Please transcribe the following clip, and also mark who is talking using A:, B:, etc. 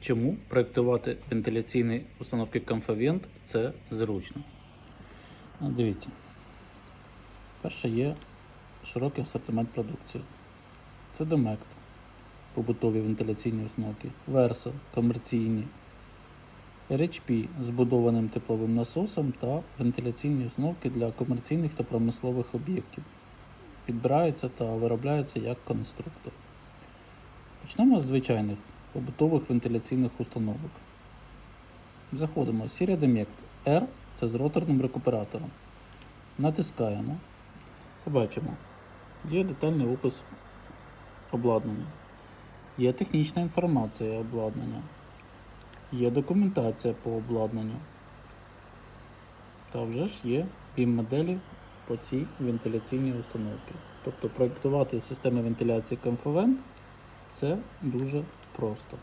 A: Чому проєктувати вентиляційні установки Comfavent це зручно? Дивіться. Перше є широкий асортимент продукції. Це Домект, побутові вентиляційні установки, Verso, комерційні, RHP з будованим тепловим насосом та вентиляційні установки для комерційних та промислових об'єктів. Підбираються та виробляються як конструктор. Почнемо з звичайних побутових вентиляційних установок. Заходимо в Demect R це з роторним рекуператором. Натискаємо. Побачимо. Є детальний опис обладнання. Є технічна інформація обладнання. Є документація по обладнанню. Та вже ж є пім-моделі по цій вентиляційній установці. Тобто проєктувати системи вентиляції Comfavent це дуже просто.